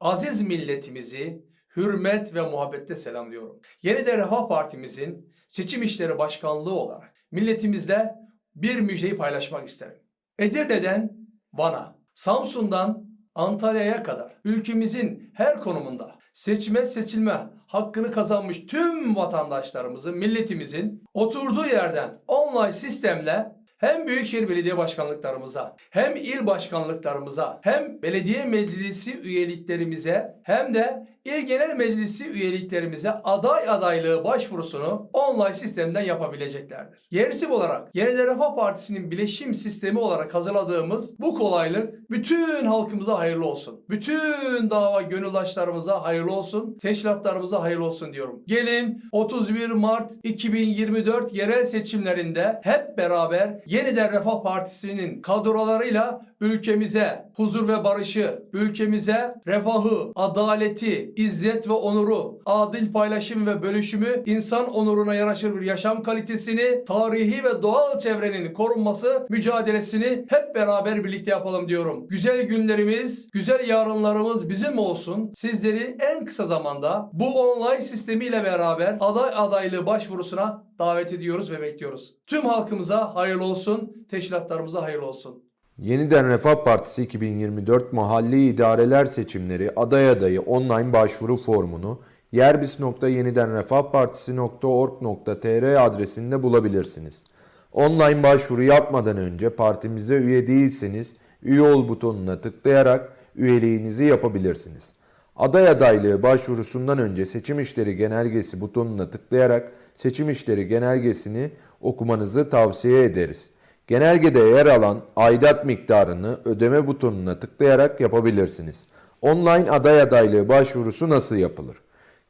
Aziz milletimizi hürmet ve muhabbetle selamlıyorum. Yeniden Refah Partimizin seçim işleri başkanlığı olarak milletimizle bir müjdeyi paylaşmak isterim. Edirne'den Van'a, Samsun'dan Antalya'ya kadar ülkemizin her konumunda seçme seçilme hakkını kazanmış tüm vatandaşlarımızın, milletimizin oturduğu yerden online sistemle hem Büyükşehir Belediye Başkanlıklarımıza, hem il başkanlıklarımıza, hem belediye meclisi üyeliklerimize, hem de il genel meclisi üyeliklerimize aday adaylığı başvurusunu online sistemden yapabileceklerdir. Yerisi olarak Yeniden Refah Partisi'nin bileşim sistemi olarak hazırladığımız bu kolaylık bütün halkımıza hayırlı olsun. Bütün dava gönüldaşlarımıza hayırlı olsun. Teşkilatlarımıza hayırlı olsun diyorum. Gelin 31 Mart 2024 yerel seçimlerinde hep beraber Yeniden Refah Partisi'nin kadrolarıyla ülkemize huzur ve barışı, ülkemize refahı, adaleti, izzet ve onuru, adil paylaşım ve bölüşümü, insan onuruna yaraşır bir yaşam kalitesini, tarihi ve doğal çevrenin korunması mücadelesini hep beraber birlikte yapalım diyorum. Güzel günlerimiz, güzel yarınlarımız bizim olsun. Sizleri en kısa zamanda bu online sistemiyle beraber aday adaylığı başvurusuna davet ediyoruz ve bekliyoruz. Tüm halkımıza hayırlı olsun, teşkilatlarımıza hayırlı olsun. Yeniden Refah Partisi 2024 Mahalli İdareler Seçimleri aday adayı online başvuru formunu yerbis.yenidenrefahpartisi.org.tr adresinde bulabilirsiniz. Online başvuru yapmadan önce partimize üye değilseniz üye ol butonuna tıklayarak üyeliğinizi yapabilirsiniz. Aday adaylığı başvurusundan önce seçim işleri genelgesi butonuna tıklayarak seçim işleri genelgesini okumanızı tavsiye ederiz. Genelgede yer alan aidat miktarını ödeme butonuna tıklayarak yapabilirsiniz. Online aday adaylığı başvurusu nasıl yapılır?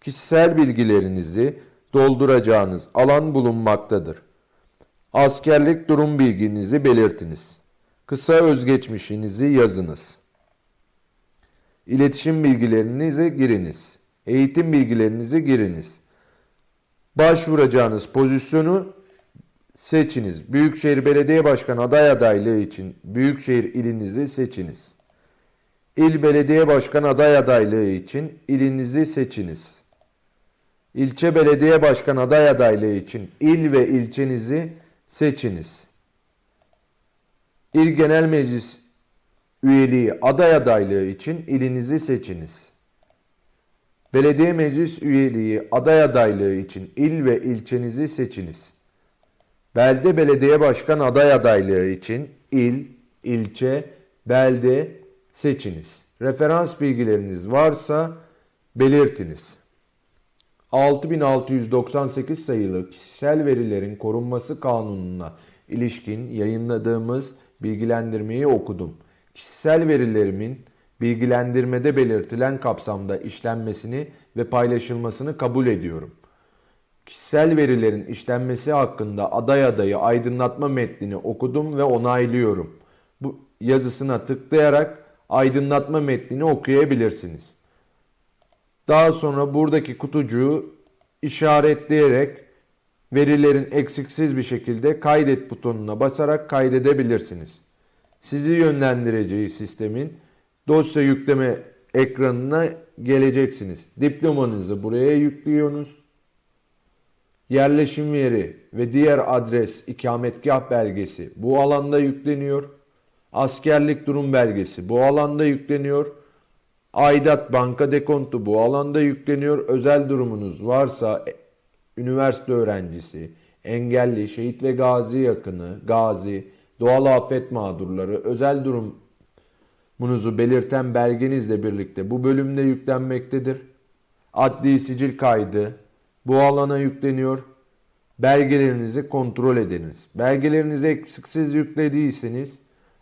Kişisel bilgilerinizi dolduracağınız alan bulunmaktadır. Askerlik durum bilginizi belirtiniz. Kısa özgeçmişinizi yazınız. İletişim bilgilerinizi giriniz. Eğitim bilgilerinizi giriniz. Başvuracağınız pozisyonu seçiniz. Büyükşehir Belediye Başkanı aday adaylığı için Büyükşehir ilinizi seçiniz. İl Belediye Başkanı aday adaylığı için ilinizi seçiniz. İlçe Belediye Başkanı aday adaylığı için il ve ilçenizi seçiniz. İl Genel Meclis üyeliği aday adaylığı için ilinizi seçiniz. Belediye meclis üyeliği aday adaylığı için il ve ilçenizi seçiniz. Belde belediye başkan aday adaylığı için il, ilçe, belde seçiniz. Referans bilgileriniz varsa belirtiniz. 6698 sayılı kişisel verilerin korunması kanununa ilişkin yayınladığımız bilgilendirmeyi okudum. Kişisel verilerimin bilgilendirmede belirtilen kapsamda işlenmesini ve paylaşılmasını kabul ediyorum. Kişisel verilerin işlenmesi hakkında aday adayı aydınlatma metnini okudum ve onaylıyorum. Bu yazısına tıklayarak aydınlatma metnini okuyabilirsiniz. Daha sonra buradaki kutucuğu işaretleyerek verilerin eksiksiz bir şekilde kaydet butonuna basarak kaydedebilirsiniz. Sizi yönlendireceği sistemin dosya yükleme ekranına geleceksiniz. Diplomanızı buraya yüklüyorsunuz. Yerleşim yeri ve diğer adres ikametgah belgesi bu alanda yükleniyor. Askerlik durum belgesi bu alanda yükleniyor. Aidat banka dekontu bu alanda yükleniyor. Özel durumunuz varsa e, üniversite öğrencisi, engelli, şehit ve gazi yakını, gazi, doğal afet mağdurları, özel durumunuzu belirten belgenizle birlikte bu bölümde yüklenmektedir. Adli sicil kaydı bu alana yükleniyor. Belgelerinizi kontrol ediniz. Belgelerinizi eksiksiz yüklediyseniz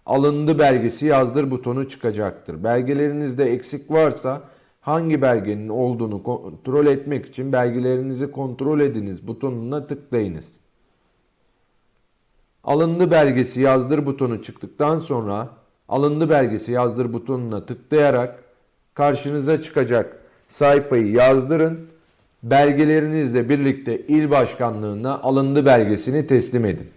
alındı belgesi yazdır butonu çıkacaktır. Belgelerinizde eksik varsa hangi belgenin olduğunu kontrol etmek için belgelerinizi kontrol ediniz butonuna tıklayınız. Alındı belgesi yazdır butonu çıktıktan sonra alındı belgesi yazdır butonuna tıklayarak karşınıza çıkacak sayfayı yazdırın. Belgelerinizle birlikte il başkanlığına alındı belgesini teslim edin.